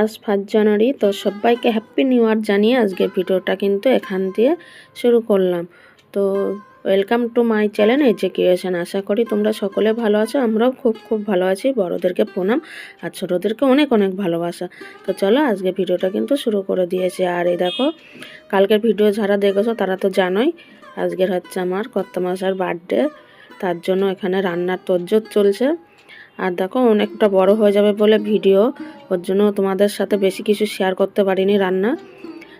আজ first January, তো সবাইকে হ্যাপি নিউ ইয়ার জানিয়ে আজকে ভিডিওটা কিন্তু এখান দিয়ে শুরু করলাম। তো welcome to my channel education আশা করি তোমরা সকলে ভালো আছো, আমরাও খুব খুব ভালো আছি। বড়োদেরকে প্রণাম আর ছোটোদেরকে অনেক অনেক ভালোবাসা। তো চলো আজকে ভিডিওটা কিন্তু শুরু করে দিয়েছি। আর এই দেখো, কালকের ভিডিও যারা দেখেছ তারা তো জানোই আজকের হচ্ছে আমার মাসার বার্থডে। তার জন্য এখানে রান্নার তোজ্জোর চলছে। আর দেখো, অনেকটা বড় হয়ে যাবে বলে ভিডিও। ওর জন্য তোমাদের সাথে বেশি কিছু শেয়ার করতে পারিনি রান্না।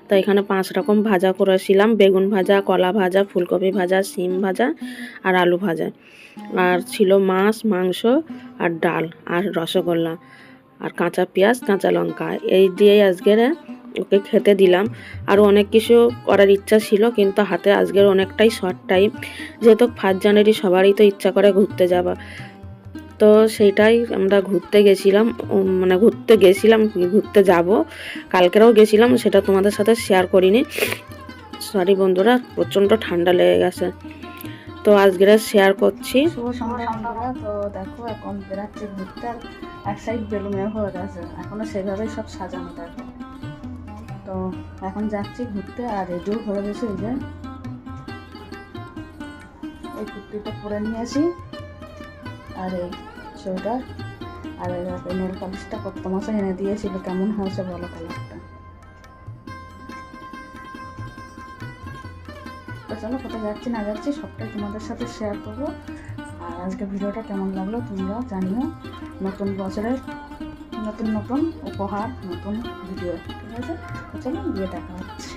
তো এখানে পাঁচ রকম ভাজা করেছিলাম। বেগুন ভাজা, কলা ভাজা, ফুলকপি ভাজা সিম ভাজা আর আলু ভাজা। আর ছিল মাছ, মাংস আর ডাল আর রসগোল্লা। আর কাঁচা পেঁয়াজ, কাঁচা লঙ্কা। এই দিয়েই আজকের ওকে খেতে দিলাম। আরও অনেক কিছু করার ইচ্ছা ছিল, কিন্তু হাতে আজকের অনেকটাই শর্ট টাইম যেহেতু ফার্স্ট জানুয়ারি সবারই তো ইচ্ছা করে ঘুরতে যাওয়া। তো সেইটাই আমরা ঘুরতে গেছিলাম মানে ঘুরতে গেছিলাম, ঘুরতে যাব। কালকেরাও গেছিলাম, সেটা তোমাদের সাথে শেয়ার করিনি। সরি বন্ধুরা, প্রচণ্ড ঠান্ডা লেগে গেছে। তো আজকের শেয়ার করছি। দেখো এখন বেড়াচ্ছি ঘুরতে, আর এক সাইড বেলুনের হয়ে গেছে এখনও সেভাবেই সব সাজানো দেখো তো এখন যাচ্ছি ঘুরতে, আর রেডিও হয়ে গেছে এই যে এই কুর্তিটা পরে নিয়েছি আর এই সোয়েটার, আর এই নেল পালিশটা কত মাসে এনে দিয়েছিল, কেমন হয়েছে বলো কালারটা তো চলো কোথায় যাচ্ছি না যাচ্ছি, সবটাই তোমাদের সাথে শেয়ার করব। আর আজকে ভিডিওটা কেমন লাগল তোমরা জানিও। নতুন বছরের নতুন নতুন উপহার, নতুন ভিডিও ঠিক আছে? চলো গিয়ে দেখা হচ্ছে।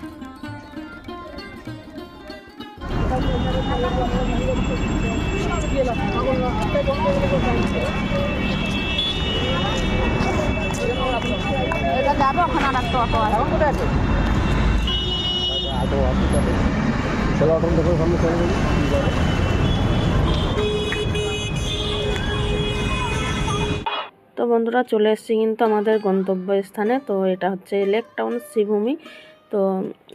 যাব ওখানে আর একটা অটো আছে। চলো অটো দেখো, সামনে চলে। যাবি বন্ধুরা চলে এসেছি কিন্তু আমাদের গন্তব্যস্থানে। তো এটা হচ্ছে লেক টাউন শ্রীভূমি তো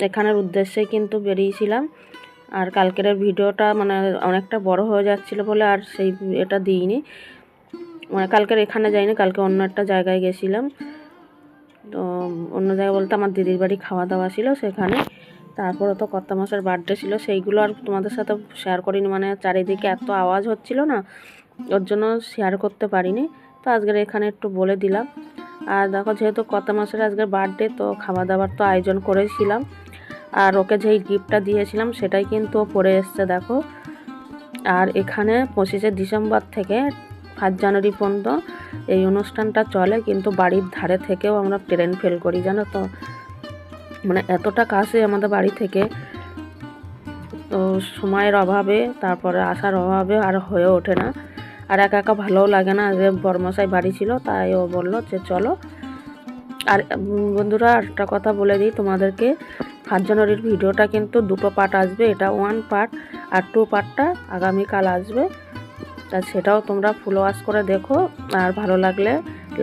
এখানের উদ্দেশ্যে কিন্তু বেরিয়েছিলাম। আর কালকের ভিডিওটা মানে অনেকটা বড় হয়ে যাচ্ছিল বলে আর সেই এটা দিইনি। মানে কালকের এখানে যাইনি, কালকে অন্য একটা জায়গায় গেছিলাম। তো অন্য জায়গায় বলতে আমার দিদির বাড়ি খাওয়া দাওয়া ছিল সেখানে। তারপরে তো কর্তা মাসের বার্থডে ছিল, সেইগুলো আর তোমাদের সাথে শেয়ার করিনি। মানে চারিদিকে এত আওয়াজ হচ্ছিল না, ওর জন্য শেয়ার করতে পারিনি। তো আজকের এখানে একটু বলে দিলাম। আর দেখো, যেহেতু কত মাসের আজকের বার্থডে তো খাওয়া দাবার তো আয়োজন করেছিলাম। আর ওকে যেই গিফটটা দিয়েছিলাম, সেটাই কিন্তু পরে এসছে, দেখো। আর এখানে পঁচিশে ডিসেম্বর থেকে ফার্স্ট জানুয়ারি পর্যন্ত এই অনুষ্ঠানটা চলে, কিন্তু বাড়ির ধারে থেকেও আমরা ট্রেন ফেল করি, জানো তো। মানে এতটা কাছে আমাদের বাড়ি থেকে, তো সময়ের অভাবে, তারপরে আসার অভাবে আর হয়ে ওঠে না। আর একা একা ভালোও লাগে না। যে বর্মশাই বাড়ি ছিল, তাই ও বলল যে চলো। আর বন্ধুরা একটা কথা বলে দিই তোমাদেরকে। ফার্স্ট জানুয়ারির ভিডিওটা কিন্তু দুটো পার্ট আসবে। এটা ওয়ান পার্ট আর টু পার্টটা আগামীকাল আসবে। তা সেটাও তোমরা ফুল ওয়াশ করে দেখো। আর ভালো লাগলে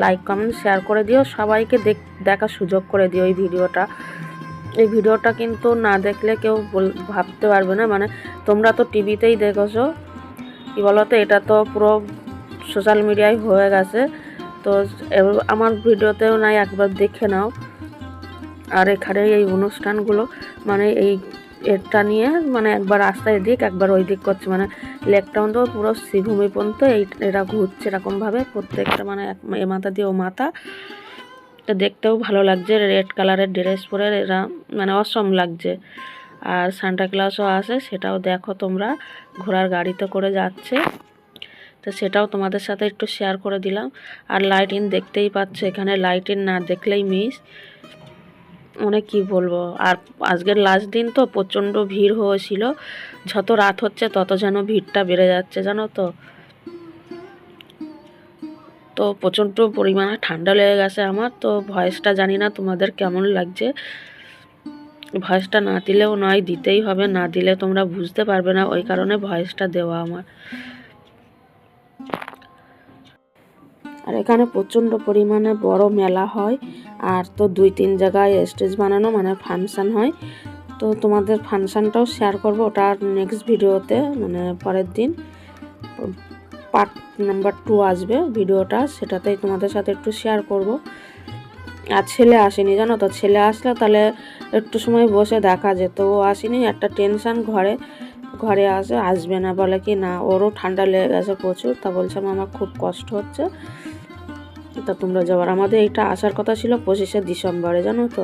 লাইক কমেন্ট শেয়ার করে দিও। সবাইকে দেখ, দেখার সুযোগ করে দিও এই ভিডিওটা। এই ভিডিওটা কিন্তু না দেখলে কেউ ভাবতে পারবে না। মানে তোমরা তো টিভিতেই দেখেছ। কী বলো তো এটা তো পুরো সোশ্যাল মিডিয়ায় হয়ে গেছে। তো আমার ভিডিওতেও নাই, একবার দেখে নাও। আর এখানে এই অনুষ্ঠানগুলো মানে এই এটা নিয়ে মানে একবার রাস্তায় এদিক একবার ওই দিক করছে। মানে লেকটাউন তো পুরো শ্রীভূমি পর্যন্ত এই এরা ঘুরছে এরকমভাবে। প্রত্যেকটা মানে এক এ মাথা দিয়ে ও মাথা। দেখতেও ভালো লাগছে রেড কালারের ড্রেস পরে এরা মানে অসম লাগছে। আর সান্টা ক্লাসও আসে সেটাও দেখো তোমরা। ঘোড়ার গাড়িতে করে যাচ্ছে। তো সেটাও তোমাদের সাথে একটু শেয়ার করে দিলাম। আর লাইটিং দেখতেই পাচ্ছ, এখানে লাইটিং না দেখলেই মিস অনেক কি বলব, আর আজকের লাস্ট দিন তো প্রচণ্ড ভিড় হয়েছিল। যত রাত হচ্ছে, তত যেন ভিড়টা বেড়ে যাচ্ছে, জানো তো। তো প্রচণ্ড পরিমাণে ঠান্ডা লেগে গেছে আমার, তো ভয়েসটা জানি না তোমাদের কেমন লাগছে। ভয়েসটা না দিলেও নয়, দিতেই হবে। না দিলে তোমরা বুঝতে পারবে না, ওই কারণে ভয়েসটা দেওয়া আমার। আর এখানে প্রচণ্ড পরিমাণে বড় মেলা হয়, আর তো দুই তিন জায়গায় স্টেজ বানানো মানে ফাংশান হয়। তো তোমাদের ফাংশানটাও শেয়ার করব, ওটা নেক্সট ভিডিওতে মানে পরের দিন। পার্ট নাম্বার টু আসবে, ভিডিওটা, সেটাতেই তোমাদের সাথে একটু শেয়ার করব। আর ছেলে আসেনি, জানো তো? ছেলে আসলে তাহলে একটু সময় বসে দেখা যেত। ও আসেনি, একটা টেনশন ঘরে ঘরে আসে, আসবে না বলে কি না? ওরও ঠান্ডা লেগে গেছে প্রচুর, তা বলছে আমার খুব কষ্ট হচ্ছে। তা তোমরা যাবার আমাদের এইটা আসার কথা ছিল পঁচিশে ডিসেম্বরে, জানো তো?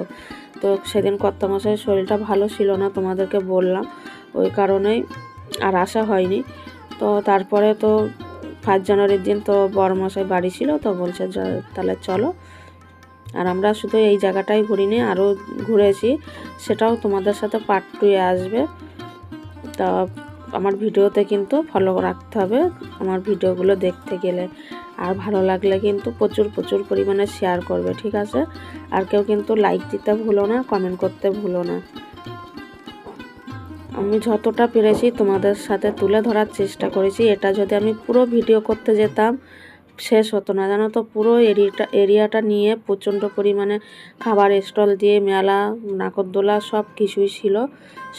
তো সেদিন কত কর্তামশাইয়ের শরীরটা ভালো ছিল না, তোমাদেরকে বললাম। ওই কারণেই আর আসা হয়নি। তো তারপরে তো ফার্স্ট জানুয়ারির দিন তো বড়মশাই বাড়ি ছিল, তো বলছে তাহলে চলো। আর আমরা শুধু এই জায়গাটাই ঘুরিনি, আরও ঘুরেছি। সেটাও তোমাদের সাথে পার্ট টুয়ে আসবে। তা আমার ভিডিওতে কিন্তু ফলো রাখতে হবে আমার ভিডিওগুলো দেখতে গেলে। আর ভালো লাগলে কিন্তু প্রচুর প্রচুর পরিমাণে শেয়ার করবে, ঠিক আছে? আর কেউ কিন্তু লাইক দিতে ভুলো না কমেন্ট করতে ভুলো না। আমি যতটা পেরেছি তোমাদের সাথে তুলে ধরার চেষ্টা করেছি। এটা যদি আমি পুরো ভিডিও করতে যেতাম শেষ হতো না। জানো তো, পুরো এরিয়াটা এরিয়াটা নিয়ে প্রচণ্ড পরিমাণে খাবার স্টল দিয়ে মেলা, নাকরদোলা সব কিছুই ছিল।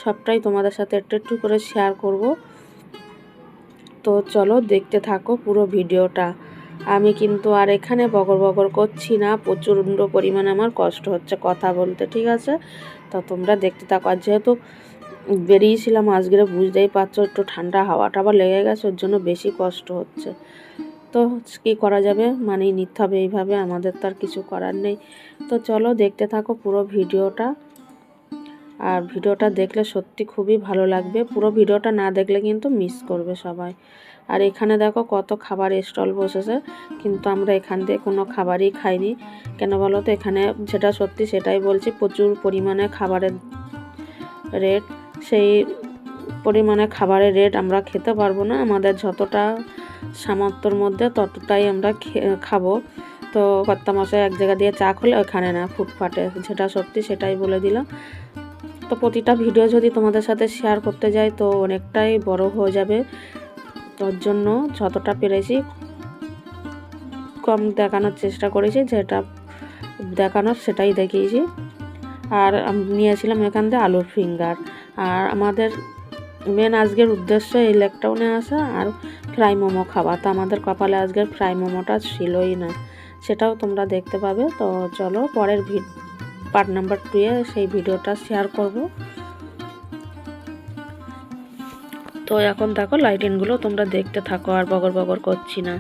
সবটাই তোমাদের সাথে একটু একটু করে শেয়ার করব। তো চলো দেখতে থাকো পুরো ভিডিওটা। আমি কিন্তু আর এখানে বগর বগর করছি না, প্রচণ্ড পরিমাণে আমার কষ্ট হচ্ছে কথা বলতে, ঠিক আছে? তো তোমরা দেখতে থাকো। আর যেহেতু বেরিয়েছিলাম আজকে বুঝতেই পারছ একটু ঠান্ডা হাওয়া টাওয়া লেগে গেছে, ওর জন্য বেশি কষ্ট হচ্ছে। তো কী করা যাবে? মানিয়ে নিতে হবে এইভাবে, আমাদের তো আর কিছু করার নেই। তো চলো দেখতে থাকো পুরো ভিডিওটা। আর ভিডিওটা দেখলে সত্যি খুবই ভালো লাগবে। পুরো ভিডিওটা না দেখলে কিন্তু মিস করবে সবাই। আর এখানে দেখো কত খাবার স্টল বসেছে, কিন্তু আমরা এখান থেকে কোনো খাবারই খাইনি। কেন বলো তো? এখানে যেটা সত্যি সেটাই বলছি, প্রচুর পরিমাণে খাবারের রেট সেই পরিমাণে খাবারের রেট আমরা খেতে পারব না। আমাদের যতটা সামর্থ্যর মধ্যে ততটাই আমরা খাব। তো কর্তামশাই এক জায়গা দিয়ে চা খুলে ওখানে না ফুটপাটে যেটা সত্যি সেটাই বলে দিলাম তো প্রতিটা ভিডিও যদি তোমাদের সাথে শেয়ার করতে যাই তো অনেকটাই বড় হয়ে যাবে। তোর জন্য যতটা পেরেছি কম দেখানোর চেষ্টা করেছি, যেটা দেখানোর সেটাই দেখিয়েছি। আর নিয়েছিলাম এখান থেকে আলুর ফিঙ্গার। আর আমাদের মেন আজকের উদ্দেশ্য এই লেকটাউনে আসা আর ফ্রাই মোমো খাওয়া। তো আমাদের কপালে আজকের ফ্রাই মোমোটা ছিলই না। সেটাও তোমরা দেখতে পাবে। তো চলো পরের পার্ট নাম্বার টুয়ে সেই ভিডিওটা শেয়ার করব। তো এখন দেখো লাইটিংগুলো তোমরা দেখতে থাকো আর বগর বগর করছি না।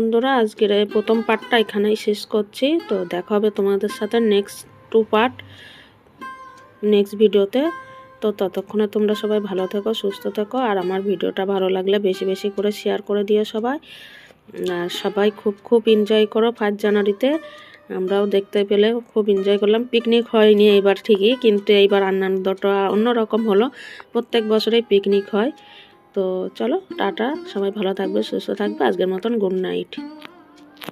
বন্ধুরা, আজকের এই প্রথম পার্টটা এখানেই শেষ করছি। তো দেখা হবে তোমাদের সাথে নেক্সট টু পার্ট নেক্সট ভিডিওতে তো ততক্ষণে তোমরা সবাই ভালো থেকো, সুস্থ থেকো, আর আমার ভিডিওটা ভালো লাগলে বেশি বেশি করে শেয়ার করে দিও সবাই। আর সবাই খুব খুব এনজয় করো ফার্স্ট জানুয়ারিতে। আমরাও দেখতে পেলে খুব এনজয় করলাম। পিকনিক হয়নি এইবার ঠিকই, কিন্তু এইবার আনন্দটা অন্যরকম হলো। প্রত্যেক বছরেই পিকনিক হয়। তো চলো টাটা। সবাই ভালো থাকবে সুস্থ থাকবে। আজকের মতন গুড নাইট